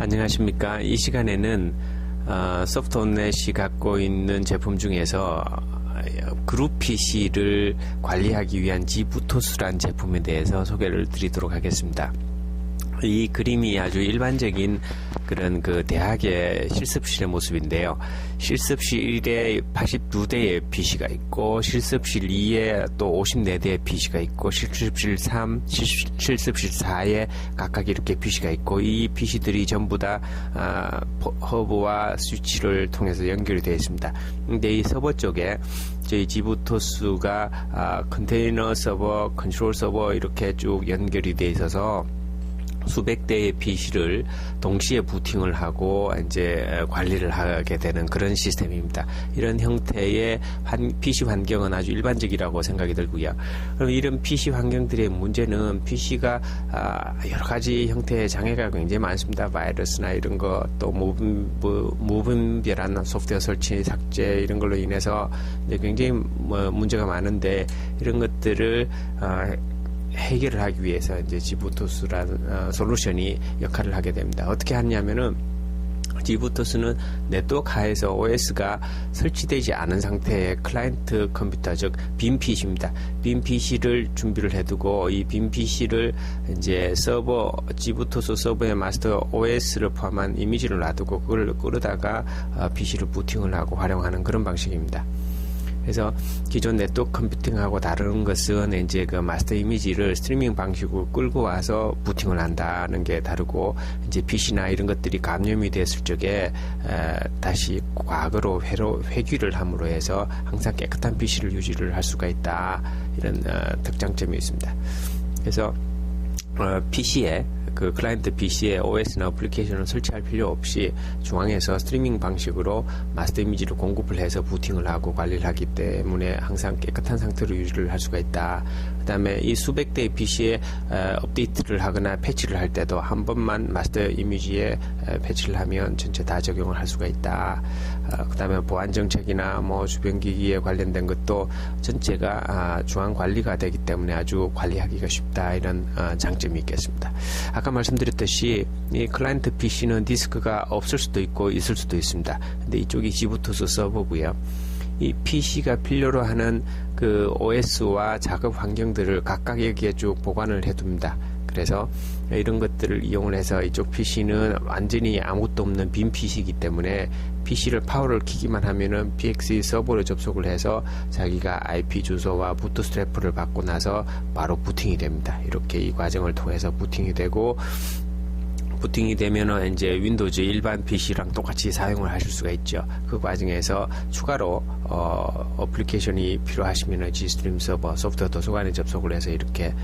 안녕하십니까. 이 시간에는 어, 소프트온넷이 갖고 있는 제품 중에서 그룹 PC를 관리하기 위한 지부토스란 제품에 대해서 소개를 드리도록 하겠습니다. 이 그림이 아주 일반적인 그런 그 대학의 실습실의 모습인데요. 실습실에 82대의 PC가 있고 실습실 2에 또 54대의 PC가 있고 실습실 3, 실습실 4에 각각 이렇게 PC가 있고 이 PC들이 전부 다 아, 허브와 스위치를 통해서 연결이 되어 있습니다. 근데 이 서버 쪽에 저희 지부토스가 아, 컨테이너 서버, 컨트롤 서버 이렇게 쭉 연결이 되어 있어서 수백 대의 PC를 동시에 부팅을 하고 이제 관리를 하게 되는 그런 시스템입니다. 이런 형태의 PC 환경은 아주 일반적이라고 생각이 들고요. 그럼 이런 PC 환경들의 문제는 PC가 아, 여러 가지 형태의 장애가 굉장히 많습니다. 바이러스나 이런 거또 무분별한 소프트웨어 설치 삭제 이런 걸로 인해서 굉장히 뭐 문제가 많은데 이런 것들을 아, 해결을 하기 위해서 이제 지부토스라는 어, 솔루션이 역할을 하게 됩니다. 어떻게 하냐면은 지부토스는 네트워크 하에서 OS가 설치되지 않은 상태의 클라이언트 컴퓨터 즉 빈 PC입니다. 빈 PC를 준비를 해두고 이 빈 PC를 이제 서버 지부토스 서버의 마스터 OS를 포함한 이미지를 놔두고 그걸 끌어다가 PC를 어, 부팅을 하고 활용하는 그런 방식입니다. 그래서 기존 네트워크 컴퓨팅하고 다른 것은 이제 그 마스터 이미지를 스트리밍 방식으로 끌고 와서 부팅을 한다는 게 다르고 이제 PC나 이런 것들이 감염이 됐을 적에 에, 다시 과거로 회로 회귀를 함으로 해서 항상 깨끗한 PC를 유지를 할 수가 있다 이런 어, 특장점이 있습니다. 그래서 어, PC에 그 클라이언트 PC에 OS나 어플리케이션을 설치할 필요 없이 중앙에서 스트리밍 방식으로 마스터 이미지를 공급을 해서 부팅을 하고 관리를 하기 때문에 항상 깨끗한 상태로 유지를 할 수가 있다. 그 다음에 이 수백 대의 PC에 업데이트를 하거나 패치를 할 때도 한 번만 마스터 이미지에 패치를 하면 전체 다 적용을 할 수가 있다. 어, 그 다음에 보안 정책이나 뭐 주변 기기에 관련된 것도 전체가 아, 중앙 관리가 되기 때문에 아주 관리하기가 쉽다 이런 어, 장점이 있겠습니다. 아까 말씀드렸듯이 이 클라이언트 PC는 디스크가 없을 수도 있고 있을 수도 있습니다. 근데 이쪽이 지부토스 서버고요. 이 PC가 필요로 하는 그 OS와 작업 환경들을 각각 여기에 쭉 보관을 해둡니다. 그래서 이런 것들을 이용을 해서 이쪽 PC는 완전히 아무것도 없는 빈 PC이기 때문에 PC를 파워를 키기만 하면은 PXE 서버로 접속을 해서 자기가 IP 주소와 부트스트래프를 받고 나서 바로 부팅이 됩니다. 이렇게 이 과정을 통해서 부팅이 되고 부팅이 되면은 이제 윈도우즈 일반 PC랑 똑같이 사용을 하실 수가 있죠. 그 과정에서 추가로 어, 어플리케이션이 필요하시면은 G스트림 서버 소프트웨어 도서관에 접속을 해서 이렇게 에,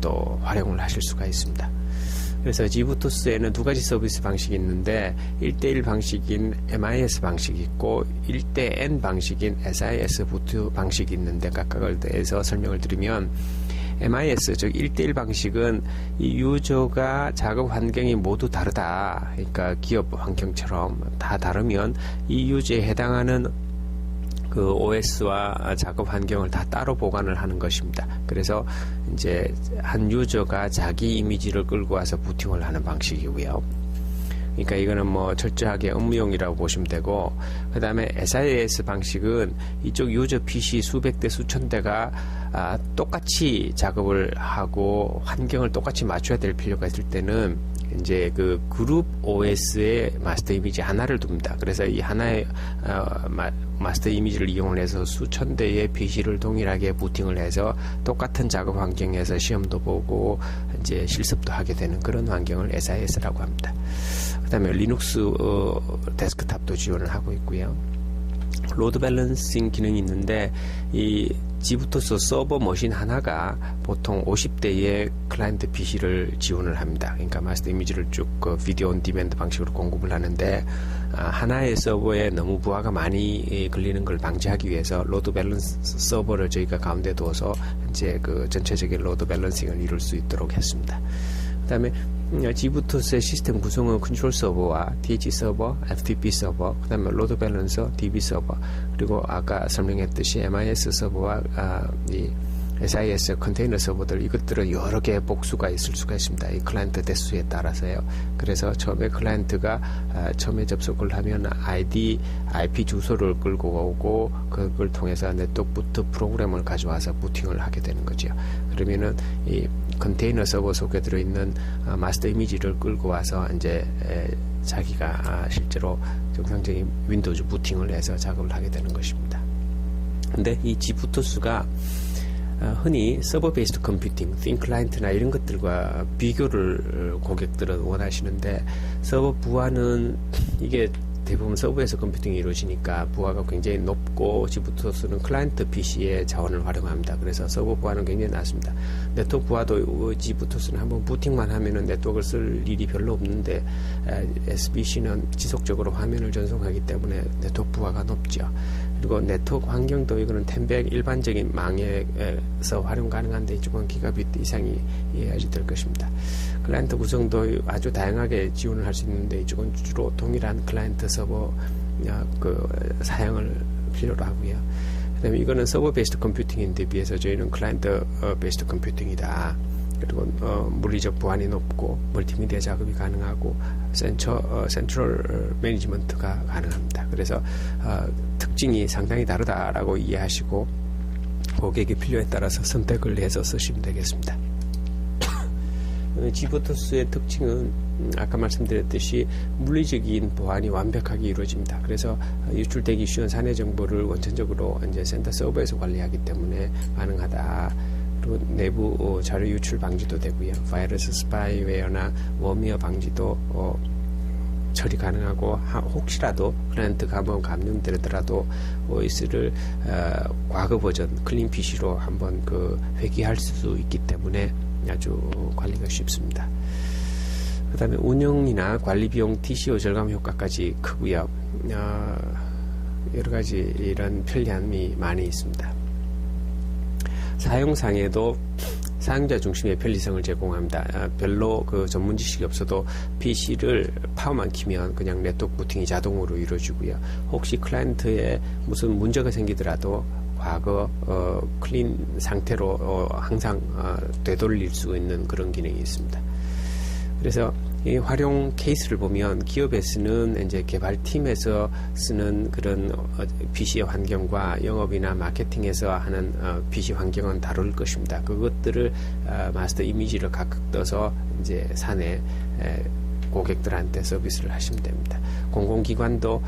또 활용을 하실 수가 있습니다. 그래서 지부토스에는 두 가지 서비스 방식이 있는데 1대1 방식인 MIS 방식이 있고 1대 N 방식인 SIS 부트 방식이 있는데 각각을 대해서 설명을 드리면 MIS 즉 1대1 방식은 이 유저가 작업 환경이 모두 다르다. 그러니까 기업 환경처럼 다 다르면 이 유저에 해당하는 그 OS와 작업 환경을 다 따로 보관을 하는 것입니다. 그래서 이제 한 유저가 자기 이미지를 끌고 와서 부팅을 하는 방식이고요. 그러니까 이거는 뭐 철저하게 업무용이라고 보시면 되고 그 다음에 SIS 방식은 이쪽 유저 PC 수백 대 수천 대가 아, 똑같이 작업을 하고 환경을 똑같이 맞춰야 될 필요가 있을 때는 이제 그 그룹 OS의 마스터 이미지 하나를 둡니다. 그래서 이 하나의 어, 마, 마스터 이미지를 이용해서 수천 대의 PC를 동일하게 부팅을 해서 똑같은 작업 환경에서 시험도 보고 이제 실습도 하게 되는 그런 환경을 SIS라고 합니다. 그다음에 리눅스 어, 데스크탑도 지원을 하고 있고요. 로드 밸런싱 기능이 있는데 이 지부터서 서버 머신 하나가 보통 50대의 클라이언트 PC를 지원을 합니다. 그러니까 마스터 이미지를 쭉 그 비디오 온 디맨드 방식으로 공급을 하는데 아, 하나의 서버에 너무 부하가 많이 걸리는 걸 방지하기 위해서 로드 밸런스 서버를 저희가 가운데 두어서 이제 그 전체적인 로드 밸런싱을 이룰 수 있도록 했습니다. 그다음에 G부터스의 시스템 구성은 컨트롤 서버와 DH 서버, FTP 서버, 그 다음에 로드 밸런서, DB 서버, 그리고 아까 설명했듯이 MIS 서버와 아, 이 SIS 컨테이너 서버들 이것들은 여러 개의 복수가 있을 수가 있습니다. 이 클라이언트 대수에 따라서요. 그래서 처음에 클라이언트가 아, 처음에 접속을 하면 아이디, IP 주소를 끌고 오고 그걸 통해서 네트워크부터 프로그램을 가져와서 부팅을 하게 되는 거죠. 그러면은 이 컨테이너 서버 속에 들어있는 아, 마스터 이미지를 끌고 와서 이제 에, 자기가 아, 실제로 정상적인 윈도우즈 부팅을 해서 작업을 하게 되는 것입니다. 근데 이 지부토스가 어, 흔히 서버 베이스드 컴퓨팅, 띵 클라이언트나 이런 것들과 비교를 고객들은 원하시는데 서버 부하는 이게 대부분 서버에서 컴퓨팅이 이루어지니까 부하가 굉장히 높고 지부토스는 클라이언트 PC의 자원을 활용합니다. 그래서 서버 부하는 굉장히 낮습니다. 네트워크 부하도 지부토스는 한번 부팅만 하면은 네트워크를 쓸 일이 별로 없는데 SBC는 지속적으로 화면을 전송하기 때문에 네트워크 부하가 높죠. 그리고 네트워크 환경도 이거는 템백 일반적인 망에서 활용 가능한데 이쪽은 기가빗 이상이 이해야지 될 것입니다. 클라이언트 구성도 아주 다양하게 지원을 할 수 있는데 이쪽은 주로 동일한 클라이언트 서버 그 사양을 필요로 하고요. 그다음에 이거는 서버 베이스드 컴퓨팅인데 비해서 저희는 클라이언트 베이스드 컴퓨팅이다. 그리고 어, 물리적 보안이 높고 멀티미디어 작업이 가능하고 센터 어, 센트럴 매니지먼트가 가능합니다. 그래서 어, 특징이 상당히 다르다라고 이해하시고 고객의 필요에 따라서 선택을 해서 쓰시면 되겠습니다. 지보토스의 특징은 아까 말씀드렸듯이 물리적인 보안이 완벽하게 이루어집니다. 그래서 유출되기 쉬운 사내 정보를 원천적으로 이제 센터 서버에서 관리하기 때문에 가능하다. 그리고 내부 어, 자료 유출 방지도 되고요. 바이러스 스파이웨어나 워미어 방지도 어, 처리 가능하고 혹시라도 클라이언트가 한번 감염되더라도 OS를 어, 과거 버전 클린 PC로 한번 그 회귀할 수 있기 때문에 아주 관리가 쉽습니다. 그 다음에 운영이나 관리 비용 TCO 절감 효과까지 크고요. 어, 여러 가지 이런 편리함이 많이 있습니다. 사용상에도 사용자 중심의 편리성을 제공합니다. 아, 별로 그 전문 지식이 없어도 PC를 파워만 키면 그냥 네트워크 부팅이 자동으로 이루어지고요. 혹시 클라이언트에 무슨 문제가 생기더라도 과거 어, 클린 상태로 어, 항상 어, 되돌릴 수 있는 그런 기능이 있습니다. 그래서 이 활용 케이스를 보면 기업에서는 이제 개발팀에서 쓰는 그런 PC 어, 환경과 영업이나 마케팅에서 하는 PC 어, 환경은 다를 것입니다. 그것들을 어, 마스터 이미지를 각각 떠서 이제 사내 고객들한테 서비스를 하시면 됩니다. 공공기관도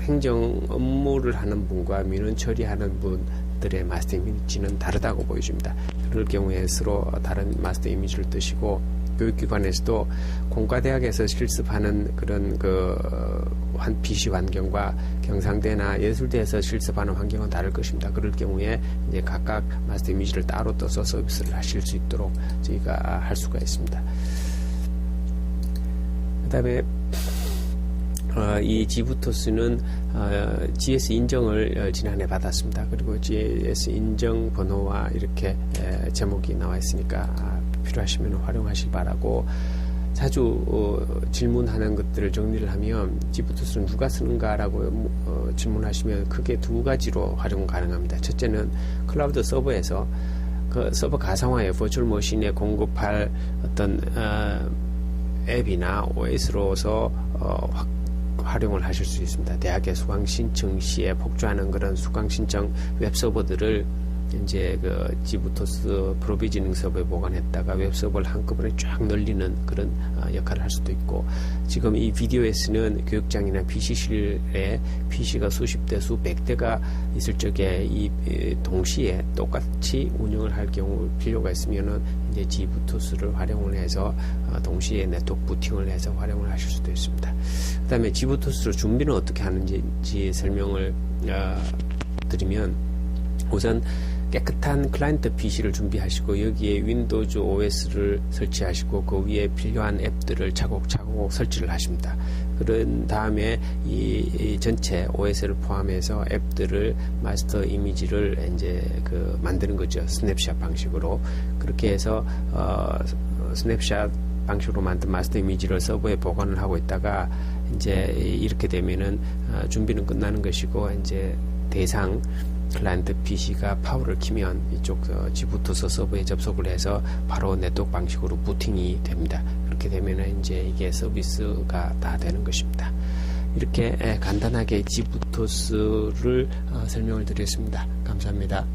행정 업무를 하는 분과 민원 처리하는 분들의 마스터 이미지는 다르다고 보여집니다. 그럴 경우에 서로 다른 마스터 이미지를 뜨시고 교육기관에서도 공과대학에서 실습하는 그런 그한 PC 환경과 경상대나 예술대에서 실습하는 환경은 다를 것입니다. 그럴 경우에 이제 각각 마스터 이미지를 따로 떠서 서비스를 하실 수 있도록 저희가 할 수가 있습니다. 그 다음에 어, 이 지부토스는 어, GS 인정을 어, 지난해 받았습니다. 그리고 GS 인정 번호와 이렇게 에, 제목이 나와 있으니까 필요하시면 활용하시기 바라고 자주 어, 질문하는 것들을 정리를 하면 지부토스는 누가 쓰는가라고 어, 질문하시면 크게 두 가지로 활용 가능합니다. 첫째는 클라우드 서버에서 그 서버 가상화의 버추얼 머신에 공급할 어떤 어, 앱이나 OS로서 어, 확, 활용을 하실 수 있습니다. 대학의 수강 신청 시에 폭주하는 그런 수강 신청 웹 서버들을 이제 그 지부토스 프로비지닝 서버에 보관했다가 웹 서버를 한꺼번에 쫙 늘리는 그런 어, 역할을 할 수도 있고 지금 이 비디오에서는 교육장이나 PC실에 PC가 수십 대, 수백 대가 있을 적에 이 동시에 똑같이 운영을 할 경우 필요가 있으면은 이제 지부토스를 활용을 해서 어, 동시에 네트워크 부팅을 해서 활용을 하실 수도 있습니다. 그다음에 지부토스 준비는 어떻게 하는지 설명을 어, 드리면 우선 깨끗한 클라이언트 PC를 준비하시고 여기에 윈도우즈 OS를 설치하시고 그 위에 필요한 앱들을 차곡차곡 설치를 하십니다. 그런 다음에 이, 이 전체 OS를 포함해서 앱들을 마스터 이미지를 이제 그 만드는 거죠. 스냅샷 방식으로 그렇게 해서 어, 스냅샷 방식으로 만든 마스터 이미지를 서버에 보관을 하고 있다가 이제 이렇게 되면은 어, 준비는 끝나는 것이고 이제 대상 클라이언트 PC가 파워를 키면 이쪽 어, 지부토스 서버에 접속을 해서 바로 네트워크 방식으로 부팅이 됩니다. 그렇게 되면 이제 이게 서비스가 다 되는 것입니다. 이렇게 에, 간단하게 지부토스를 어, 설명을 드렸습니다. 감사합니다.